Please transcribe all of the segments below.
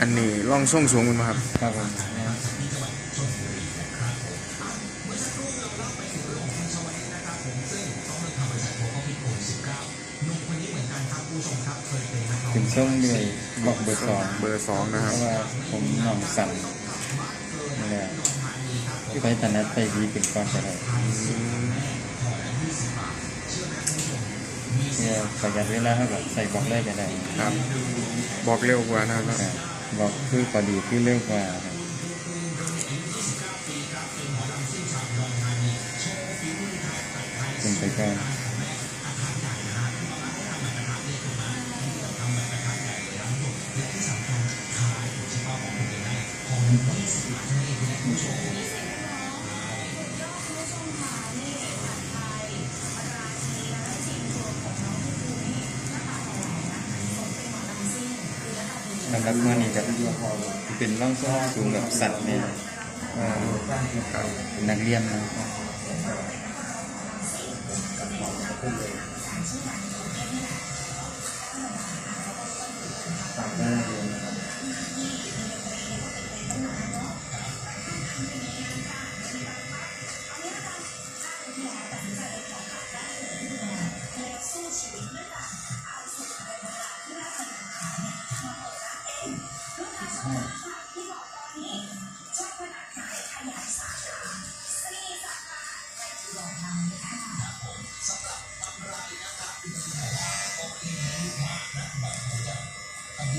อันนี้ร่องส่งสูงมันมาครับ ครับผมถึงช่วงเลยบอกเบอร์สองเบอร์สองนะคเพรับ ราะว่าผมหนองสั่นนี่แหละไปตอนนั้นไปดีเป็นก้อนก็ได้อืมเนี่ยประหยัดเวลาเท่ากับใส่บอกเลยก็ได้ครับ บอกเร็วกว่านะครับ ครับ บอกคือพอดีที่เร็วกว่าครับเป็นไปก่อนำหรับมื่อนี้ก็เป็นร่องส้นสูงแบบสัตว์เนี่ยอ่าครับเป็นนักเรียนนะ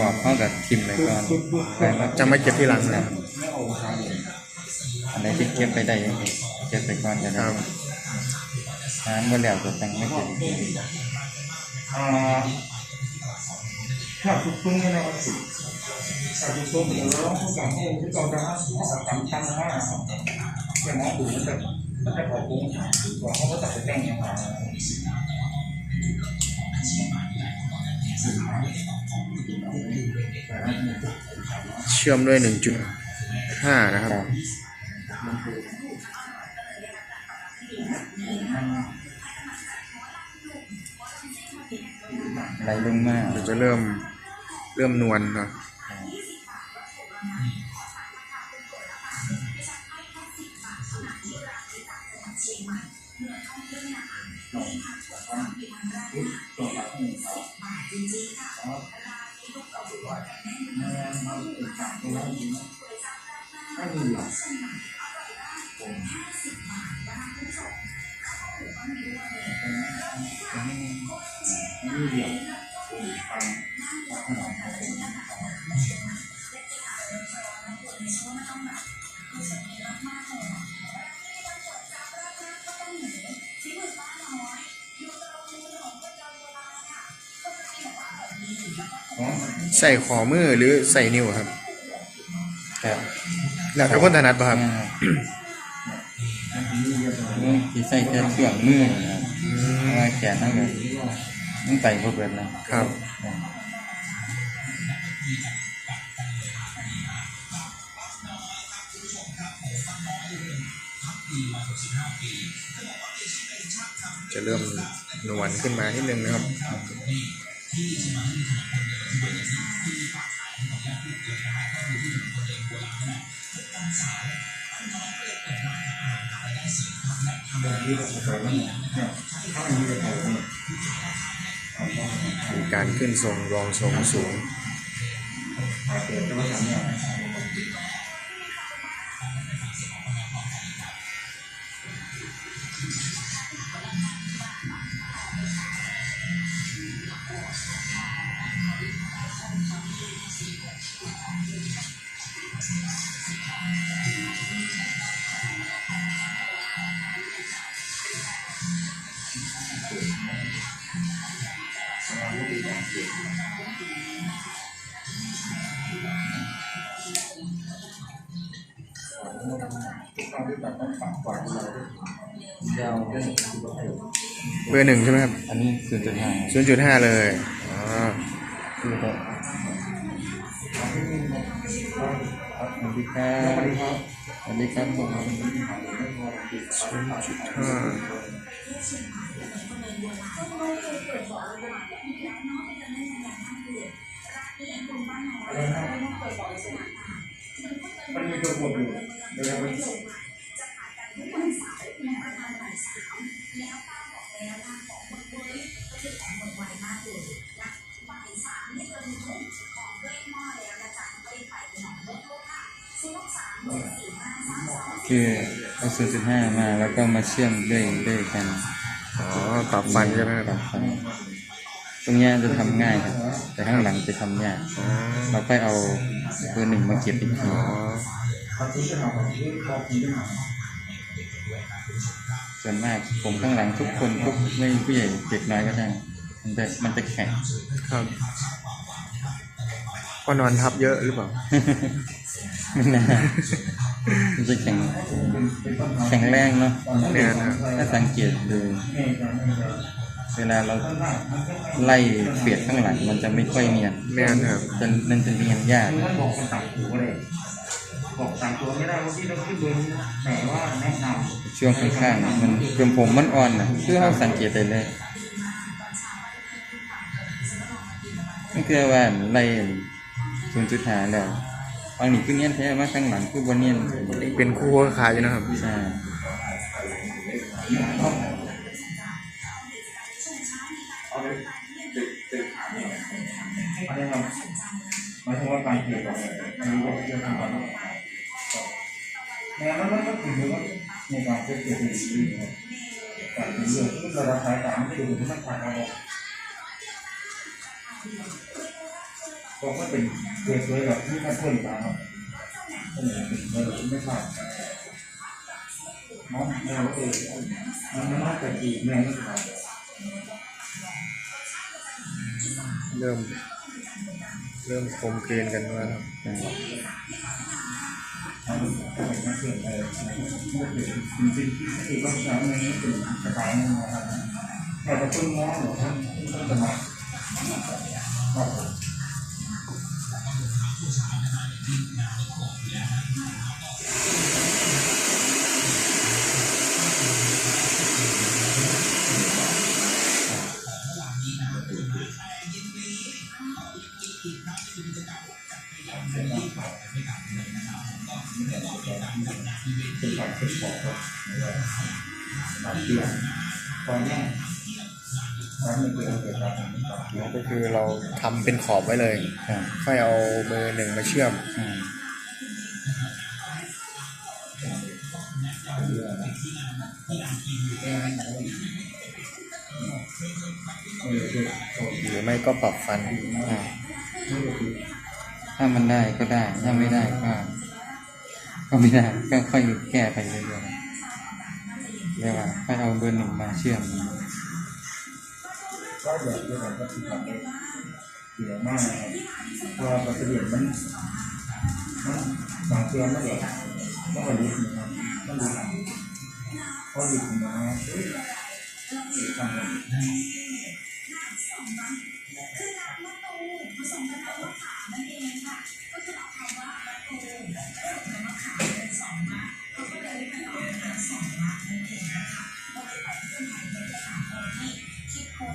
บอกเข้ากับทิมไปก่อนแล้วก็จะไม่เก็บที่หลังนะครับอันไหนที่เก็บไปได้ยังไงเก็บไปก่อนก็คได้รับน้ำเมื่อแล้วก็ตั้งไม่เก็บอีกทีอ่าถ้าทุกช่วงนี้นะครับถ้าทุกช่วงนี้เราต้องการให้ที่เราจะให้สักการทำว่าอย่างน้อยดูมันจะมันจะออกโกงว่าเขาก็ตัดไปแต่งอย่างไร เชื่อมด้วยหนึ่งจุดห้านะครับไหลลงมาเดี๋ยวจะเริ่มเริ่มนวล เนาะใส่ขอมือหรือใส่นิ้วครับครับแล้วแต่คนถนัดป่ะครับนี่ที่ใส่แค่ช่วงมือนะครับเพราะว่าแขนนั่นก็ มันไปพวกเบิดแล้วครับ จะเริ่มหนวลขึ้นมานิดนึงนะครับ มีการขึ้นทรงรองทรงสูงเเราด้วยกันต้องฝังฝังเราด้วยยาวได้สิบกิโลเมตรเบอร์หนึ่งใช่ไหมครับอันนี้ศูนย์จุดห้าศูนย์จุดห้าเลยอ๋อคือแบบสวัสดีครัสวัสบดีครับสวัสดีครับผมศูนย์จุดห้ามันมีตัวบทอยู่เดี๋ยวเรา คือเอาศูนย์จุดห้ามาแล้วก็มาเชื่อมด้วยด้วยกันอ๋อปรับฟันใช่ไหมครับครับตรงเนี้ยจะทำง่ายครับ แต่ข้างหลังจะทำยากอ๋อเราค่อยเอาเบอร์หนึ่งมาเก็บอีกทีอ๋อเขาซื้อจะเอาของที่เขาคิดมาส่วนมากผมข้างหลังทุกคนทุกไม่ผู้ใหญ่เด็กน้อยก็ได้มันจะมันจะแข็ง ครับก็นอนทับเยอะหรือเปล่า ไม่น่า มันจะแข็งแข็งแรงเนาะเนี่ยนะครับถ้าสังเกตดูแม่จะแม่จะเวลาเราไล่เปียดข้างหลังมันจะไม่ค่อยเนียนแม่นครับจะมันจะเนียนยากบอกต่างตัวเลยบอกต่างตัวไม่ได้ว่าที่ต้องขึ้นเบอร์นี้แต่ว่าแนะนำช่วงข้างๆมันเป็นผมมันอ่อนนะคือเราสังเกตได้เลยนั่นคือว่าไล่ศูนย์จุดหาแล้ว บางนี่คือเนียนแท้มาข้างหลังคือบนเนียนเป็นคู่ขายอยู่นะครับใช่เอาเลยตึกตึกอันนี้ครับหมายถึงว่าการเกี่ยวกับอันนี้ก็จะทำกันเนี่ยมันมันก็ถือว่าในการเกี่ยวกับสิ่งนี้การเกี่ยวกับที่เราใช้การคือที่มันผ่านเรา บอกว่าเป็นเกิดเลยแบบที่มันเพิ่มมาครับก็เลยเป็นเออไม่ผ่านน้องแมวเออมันน่าจะดีแม่ไม่ผ่านเริ่ม เริ่มคมคืนกันแล้วครับใช่เอาเอาไปมาเกิดอะไรเมื่อเกิดจริงๆที่ต้องใช้ในนี้เป็นสไตล์นึงนะครับแต่จะต้นมอหรือท่านต้นสมัครครับ เป็นการทดสอบครับการเปลี่ยนตอนนี้ การทำต่อแล้วก็คือเราทำเป็นขอบไว้เลยครับค่อยเอาเบอร์หนึ่งมาเชื่อมใช่เออคือโซนหรือไม่ก็ปรับฟันใช่นี่ก็คือถ้ามันได้ก็ได้ ถ้าไม่ได้ก็ก็ไม่ได้ก็ค่อยแก้ไปเรื่อยๆเรียกว่าค่อยเอาเบอร์หนึ่งมาเชื่อม ก็แบบที่เราก็คือทำได้เสียมากนะครับพระว่าปัจจุบันมันมันบางเชื่อไม่ได้ต้องไปดูนะครับต้องดูหลังเพราะดูนะครับเอ้ยทำอะไร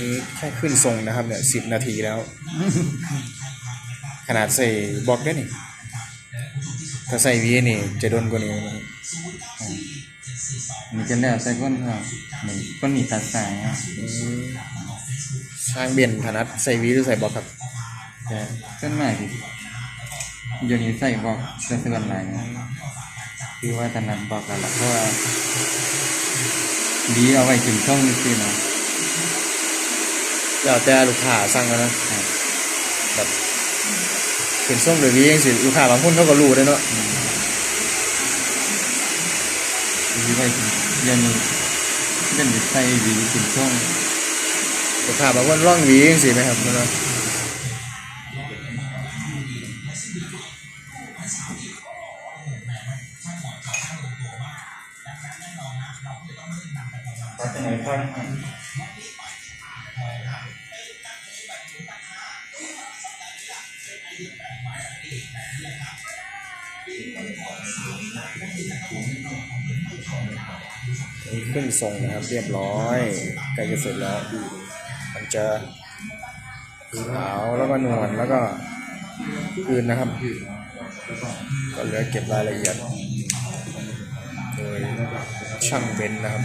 นี่แค่ขึ้นทรงนะครับเนี่ยสิบนาทีแล้ว ขนาดใส่บล็อกได้วนี่ ถ้าใส่วีนี่จะโดนกว่านี้นะมันจะแล้วใส่ก้นครันี่ก้นหนีตัดสายทางเบียนถนัดใส่วีหรือใส่บล็อกครับแต่ก้นใหม่เดี๋ยวนี้ใส่บล็อกใส่ส่วนไหน คือว่าถนัดบอกกันละเพราะว่าดีเอาไว้ถึงช่องนี้สินะแล้วแต่ลูกค้าสั่งแล้วนะอ่าแบบเป็นส้มหรือวียังสิลูกค้าบางคนเขาก็รู้ด้วยเนาะดีไว้ถึงเดี๋ยวนี้เดี๋ยวนี้ใส่ดีถึงช่องลูกค้าบางคนร่องวียังสิไหมครับเนาะ ตัดจากไหนข้างอะนี่ขึ้นทรงนะครับเรียบร้อยใกล้จะเสร็จแล้วมันจะขาวแล้วก็นวลแล้วก็คืนนะครับ ก็เหลือเก็บรายละเอียด โดยช่างเบนนะครับ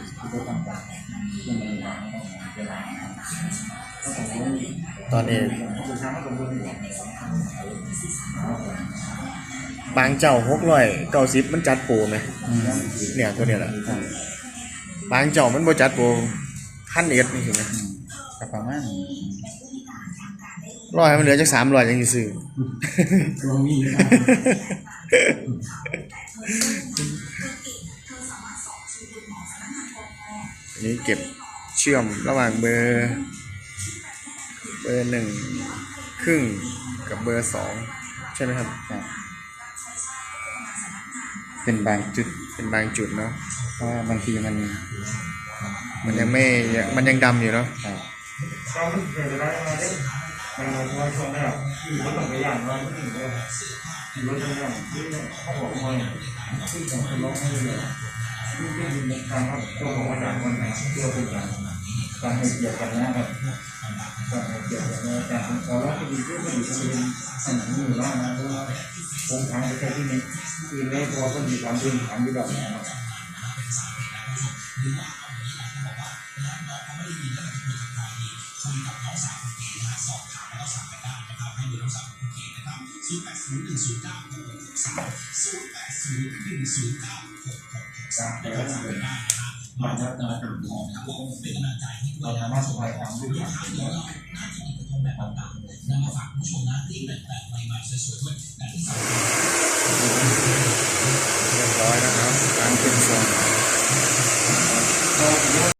ต้องรู้ตอนนี้คุณช้างก็ต้องรู้อยู่บางเจ้าหกร้อยเก้าสิบมันจัดโปรไหมอืมเนี่ยตัวเนี้ยแหละบางเจ้ามันบ่จัดโปรพันเอ็ดนี่ถูกไหมก็ประมาณร้อยมันเหลือจากสามร้อยยังสิซื้อตรงนี้นะอันนี้เก็บ เชื่อมระหว่างเบอร์เบอร์หนึ่งครึ่งกับเบอร์สองใช่ไหมครับ เป็นบางจุดเป็นบางจุดเนาะเพราะว่าบางทีมัน มันยังไม่มันยังดำอยู่เนาะก็มันเกิดอะไรมาได้มันมาช่วยช่วงแรกคือรถต้องไปอย่างน้อยไม่ถึงเลยรถต้องอย่างที่เขาบอกมาที่ของคนร้องให้เลย ที่ที่มีการทำตัวของวันหลังวันไหนตัวเป็นการการให้เกียรติกันนะครับการให้เกียรติกันนะการขอร้องคดีที่มันอยู่ที่เป็นสนามมือร้องนะเพราะว่าผมทางไปแค่ที่นี่คือในพอก็มีความเป็นความที่แบบนะครับ คุยกับน้องสาวคุณเกนะครัสอบถามแล้วสั่งกันได้นะครับให้ดูน้องสาวคุณเกนะครับศูนย์แปดศูนย์หนึ่งศูนย์เก้าหกหกหกสามศูนย์แปดศูนย์หนึ่งศูนย์เก้าหกหกหกสามนะครับสั่งกัได้นะครับมาจากตมาดกลุ่มของทางวงเป็นกำลังใจให้ด้วยนะบว่าสบายความรู้ทางเดียวเราน่าจะมีกระทงแบบต่างๆนำมาฝากผู้ชมนะที่แบบแบบใหม่ๆสวยๆด้วยแต่ที่สำคัญเรียบร้อยนะครับการเป็นส่วน